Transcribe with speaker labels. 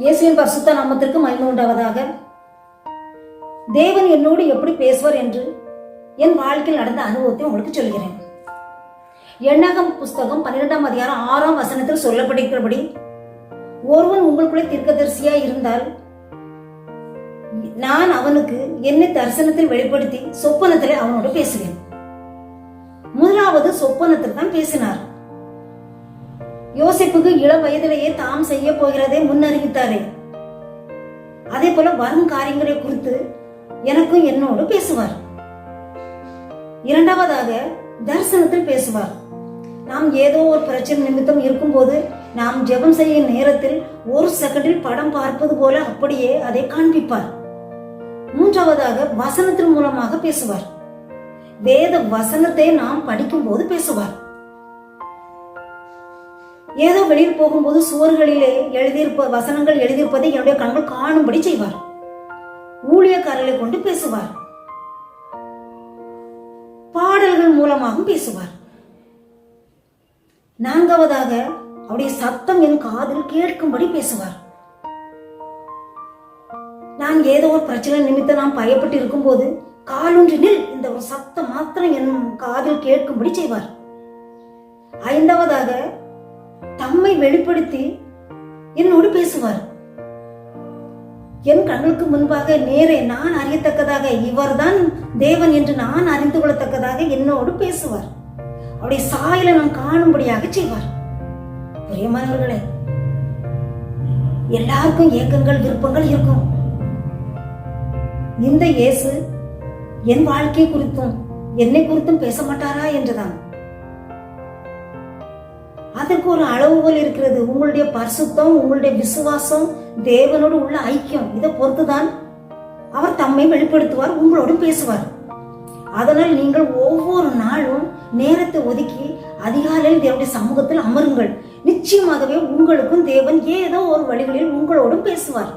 Speaker 1: இயேசுவின் பரிசுத்த நாமத்திற்கு மகிமை உண்டாவதாக. தேவன் என்னோடு எப்படி பேசுவார் என்று என் வாழ்க்கையில் நடந்த அனுபவத்தை உங்களுக்கு சொல்கிறேன். எண்ணகம் புஸ்தகம் பன்னிரெண்டாம் அதிகாரம் ஆறாம் வசனத்தில் சொல்லப்பட்டிருக்கிறபடி ஒருவன் உங்களுக்குள்ளே தீர்க்கதரிசியா இருந்தால் நான் அவனுக்கு என்னை தரிசனத்தில் வெளிப்படுத்தி சொப்பனத்திலே அவனோடு பேசுவேன். முதலாவது சொப்பனத்தில் தான் பேசினார். யோசிப்புக்கு இளம் வயதிலேயே தாம் செய்ய போகிறதை முன்னறிவித்தாரே. அதே போல வரும் காரியங்களை குறித்து எனக்கும் என்னோடு பேசுவார். இரண்டாவதாக தரிசனத்தில் பேசுவார். நாம் ஏதோ ஒரு பிரச்சனை நிமித்தம் இருக்கும்போது நாம் ஜெபம் செய்யும் நேரத்தில் ஒரு செகண்டில் படம் பார்ப்பது போல அப்படியே அதை காண்பிப்பார். மூன்றாவதாக வசனத்தின் மூலமாக பேசுவார். வேத வசனத்தை நாம் படிக்கும் போது பேசுவார். ஏதோ வெளியில் போகும்போது சுவர்களிலே எழுதியிருப்ப வசனங்கள் எழுதியிருப்பதை என்னுடைய கண்கள் காணும்படி செய்வார். ஊழியக்காரர்களை கொண்டு பேசுவார். பாடல்கள் மூலமாகவும் பேசுவார். நான்காவதாக அவருடைய சத்தம் என் காதில் கேட்கும்படி பேசுவார். நான் ஏதோ ஒரு பிரச்சனை நிமித்தம் நான் பயப்பட்டு இருக்கும்போது காலொன்று நில் இந்த ஒரு சத்தம் மாத்திரம் என் காதில் கேட்கும்படி செய்வார். ஐந்தாவதாக தம்மை வெளிப்படுத்தி என்னோடு பேசுவார். என் கண்களுக்கு முன்பாக நேரே நான் அறியத்தக்கதாக இவர்தான் தேவன் என்று நான் அறிந்து கொள்ளத்தக்கதாக என்னோடு பேசுவார். அவருடைய சாயல நான் காணும்படியாக செய்வார். பிரியமானவர்களே எல்லாருக்கும் ஏக்கங்கள் விருப்பங்கள் இருக்கும். இந்த இயேசு என் வாழ்க்கை குறித்தும் என்னை குறித்தும் பேச மாட்டாரா என்றுதான். அதற்கு ஒரு அளவுகோல் இருக்கிறது. உங்களுடைய பரிசுத்தம் உங்களுடைய விசுவாசம் தேவனோடு உள்ள ஐக்கியம் இதை பொறுத்துதான் அவர் தம்மை வெளிப்படுத்துவார் உங்களோடு பேசுவார். அதனால் நீங்கள் ஒவ்வொரு நாளும் நேரத்தை ஒதுக்கி அதிகாலையில் தேவனுடைய சமூகத்தில் அமருங்கள். நிச்சயமாகவே உங்களுக்கும் தேவன் ஏதோ ஒரு வழிகளில் உங்களோடும் பேசுவார்.